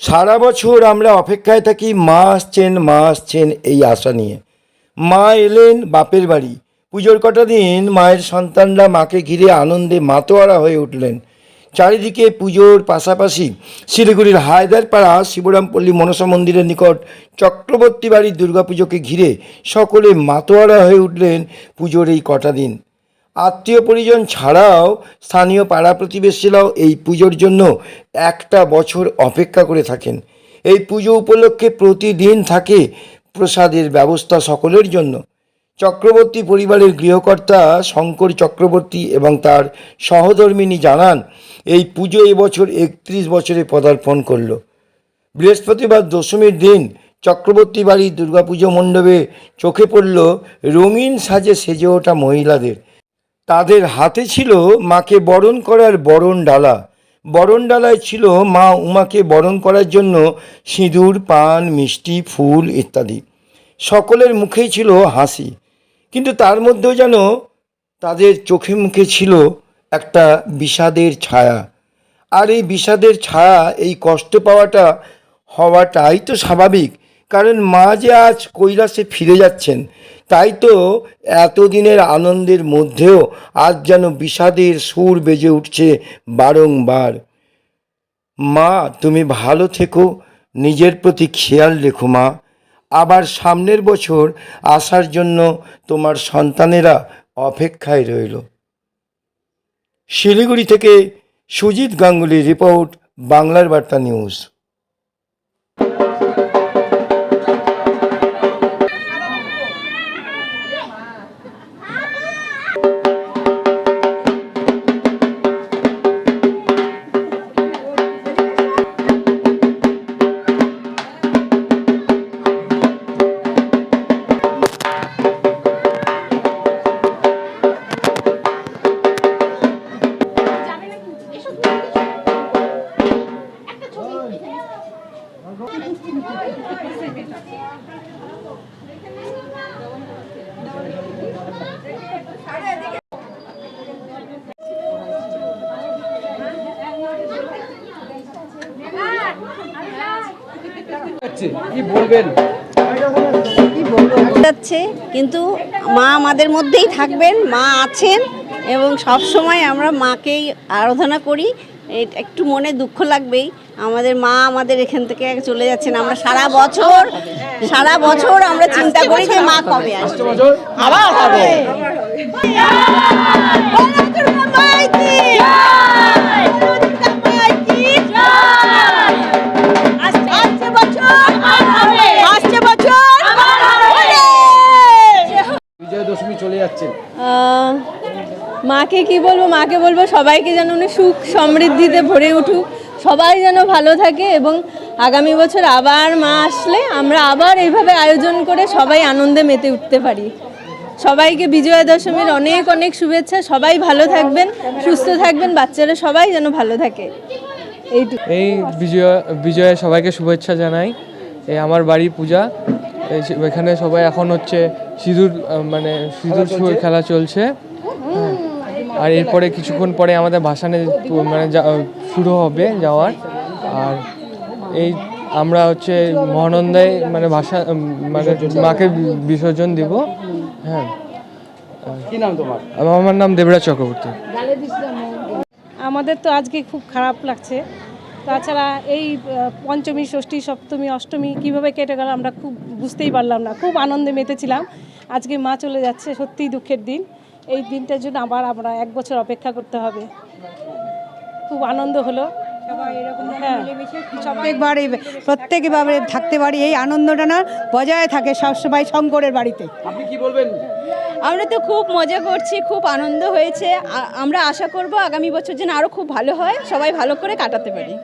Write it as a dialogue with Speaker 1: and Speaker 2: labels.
Speaker 1: সারা বছর আমরা অপেক্ষায় থাকি মা আসছেন মা আসছেন এই আশা নিয়ে। মা এলেন বাপের বাড়ি। পুজোর কটা দিন মায়ের সন্তানরা মাকে ঘিরে আনন্দে মাতোয়ারা হয়ে উঠলেন। চারিদিকে পুজোর পাশাপাশি শিলিগুড়ির হায়দারপাড়া শিবরামপল্লী মনসা মন্দিরের নিকট চক্রবর্তী বাড়ির দুর্গাপুজোকে ঘিরে সকলে মাতোয়ারা হয়ে উঠলেন পুজোর এই কটা দিন। আত্মীয় পরিজন ছাড়াও স্থানীয় পাড়া প্রতিবেশীরাও এই পুজোর জন্য একটা বছর অপেক্ষা করে থাকেন। এই পুজো উপলক্ষে প্রতিদিন থাকে প্রসাদের ব্যবস্থা সকলের জন্য। চক্রবর্তী পরিবারের গৃহকর্তা শঙ্কর চক্রবর্তী এবং তার সহধর্মিনী জানান, এই পুজো এবছর একত্রিশ বছরে পদার্পণ করল। বৃহস্পতিবার দশমীর দিন চক্রবর্তী বাড়ির দুর্গাপুজো মণ্ডপে চোখে পড়ল রঙিন সাজে সেজে ওঠা মহিলাদের। তাদের হাতে ছিল মাকে বরণ করার বরণ ডালা। বরণ ডালায় ছিল মা উমাকে বরণ করার জন্য সিঁদুর, পান, মিষ্টি, ফুল ইত্যাদি। সকলের মুখেই ছিল হাসি। কিন্তু তার মধ্যেও যেন তাদের চোখে মুখে ছিল একটা বিষাদের ছায়া। আর এই বিষাদের ছায়া, এই কষ্ট পাওয়াটা হওয়াটাই তো স্বাভাবিক। কারণ মা যে আজ কৈলাসে ফিরে যাচ্ছেন তাই তো এতদিনের আনন্দের মধ্যেও আজ যেন বিষাদের সুর বেজে উঠছে বারংবার। মা, তুমি ভালো থেকো, নিজের প্রতি খেয়াল রেখো মা। আবার সামনের বছর আসার জন্য তোমার সন্তানেরা অপেক্ষায় রইল। শিলিগুড়ি থেকে সুজিত গাঙ্গুলির রিপোর্ট, বাংলার বার্তা নিউজ।
Speaker 2: যাচ্ছে,
Speaker 3: কিন্তু মা আমাদের মধ্যেই থাকবেন, মা আছেন, এবং সব সময় আমরা মাকেই আরাধনা করি। একটু মনে দুঃখ লাগবেই। আমাদের মা আমাদের এখান থেকে চলে যাচ্ছেন। আমরা সারা বছর সারা বছর আমরা চিন্তা করি যে মা কবে আসবে। আবার হবে।
Speaker 4: মাকে কি বলব মাকে বলব সবাইকে যেন উনি সুখ সমৃদ্ধিতে ভরে উঠুক সবাই যেন ভালো থাকে এবং আগামী বছর আবার মা আসলে আমরা আবার এইভাবে আয়োজন করে সবাই আনন্দে মেতে উঠতে পারি। সবাইকে বিজয়া দশমীর অনেক অনেক শুভেচ্ছা সবাই ভালো থাকবেন সুস্থ থাকবেন বাচ্চারা সবাই যেন ভালো থাকে। এইটুকু।
Speaker 5: এই বিজয়া বিজয়া সবাইকে শুভেচ্ছা জানাই। এই আমার বাড়ি পূজা এখানে সবাই এখন হচ্ছে সিঁদুর মানে সিঁদুর খেলা চলছে। আর এরপরে কিছুক্ষণ পরে আমাদের ভাসানে মানে যা- শুরু হবে যাওয়ার। আর এই আমরা হচ্ছে মহানন্দায় মানে ভাষা মানে মাকে বিসর্জন দিব। হ্যাঁ।
Speaker 2: কি নাম তোমার?
Speaker 5: আমার আমার নাম দেবরাজ চক্রবর্তী।
Speaker 6: আমাদের তো আজকে খুব খারাপ লাগছে। তাছাড়া এই পঞ্চমী ষষ্ঠী সপ্তমী অষ্টমী কীভাবে কেটে গেল আমরা খুব বুঝতেই পারলাম না। খুব আনন্দে মেতেছিলাম। আজকে মা চলে যাচ্ছে সত্যিই দুঃখের দিন। এই দিনটার জন্য আবার আমরা এক বছর অপেক্ষা করতে হবে। খুব আনন্দ হলো। হ্যাঁ
Speaker 7: প্রত্যেকবার এই প্রত্যেকভাবে থাকতে পারি এই আনন্দটা না বজায় থাকে সবসময় শঙ্করের বাড়িতে।
Speaker 2: আপনি কি বলবেন?
Speaker 8: আমরা তো খুব মজা করছি খুব আনন্দ হয়েছে। আমরা আশা করব আগামী বছর যেন আরও খুব ভালো হয় সবাই ভালো করে কাটাতে পারি।